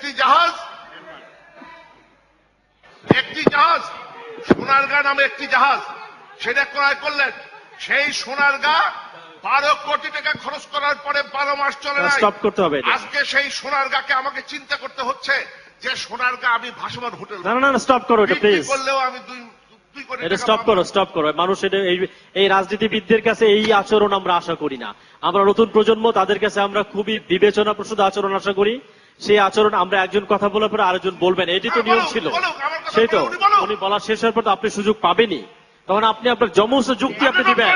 একটি জাহাজ একটি জাহাজ সোনারগা নামে একটি জাহাজ সেটা ক্রয় করলেন। সেই সোনারগা বারো কোটি টাকা খরচ করার পরে বারো মাস চলে করতে হবে আজকে সেই সোনারগাকে আমাকে চিন্তা করতে হচ্ছে যে সোনারগা আমি ভাসমান হোটেল স্টপ করো প্লিজ করলেও আমি দুই এটা স্টপ করো স্টপ করো। মানুষ এটা এই রাজনীতিবিদদের কাছে এই আচরণ আমরা আশা করি না। আমরা নতুন প্রজন্ম তাদের কাছে আমরা খুবই বিবেচনা প্রসূত আচরণ আশা করি। সেই আচরণ আমরা একজন কথা বলার পরে আরেকজন বলবেন। এটি তো নিয়ম ছিল। সেই তো। উনি। বলা। শেষ হওয়ার পর তো আপনি সুযোগ পাবেনই। তখন আপনি আপনার যমজ যুক্তি আপনি দিবেন।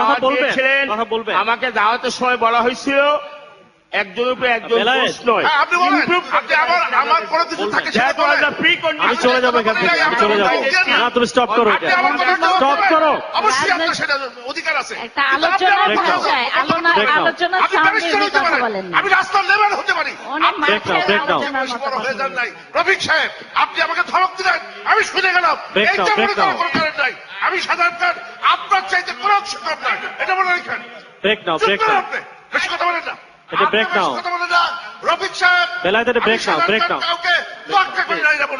কথা বলবেন, কথা বলবেন। আমাকে দাওয়াতের সময় বলা হয়েছিল। একজনের উপরে একজন আমার কোনো কিছু থাকে চলে যাব এখান থেকে আমি চলে যাব। না তুমি স্টপ করো এটা। স্টপ করো। অবশ্যই আপনার সেটা অধিকার আছে। একটা Break now. আলোচনার আমি সামনে কথা পারি বলেন আমি রাস্তার লেবার হতে পারি। হয়ে যান বলেন। নাই। রফিক সাহেব আপনি আমাকে ধমক দিলেন। আমি শুনে গেলাম। এইটা মনে করার. কোনো কারণ নাই। আমি সাধারণ কারণ আপনার চাইতে কোনো অংশ কম নাই। এটা মনে রাখেন ব্রেক নাও ব্রেক নাও বেশি কথা বলেন না। এটা আপনি break কথা বলেন না। রফিক সাহেব বেলায়েত, এটা আমি break now, সাধারণ break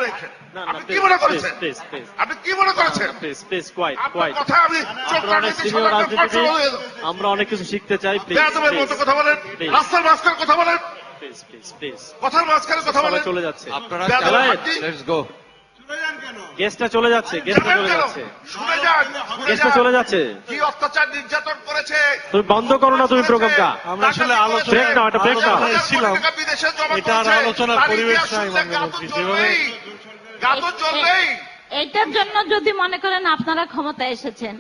মনে আপনি কি মনে করেছেন. আপনি কি মনে করেছেন? কথা আমি আমরা অনেক কিছু শিখতে চাই প্লিজ বেয়াদবের মতো কথা বলেন রাস্তার মাঝখানে কথা বলেন। প্লিজ প্লিজ প্লিজ কথার মাঝখানে কথা বলে বলেন। চলে যাচ্ছে। আপনারা। লেটস গো গেস্টটা চলে যাচ্ছে গেস্টটা চলে যাচ্ছে। শুনে চলে যাচ্ছে। কি অত্যাচার নির্যাতন করেছে? তুমি বন্ধ করো না তুমি প্রোগ্রামটা। আমরা আসলে আলোচনা এটা ব্রেক নাও এটা আর আলোচনার পরিবেশ নাই চলবেই এটার জন্য যদি মনে করেন আপনারা ক্ষমতায় এসেছেন।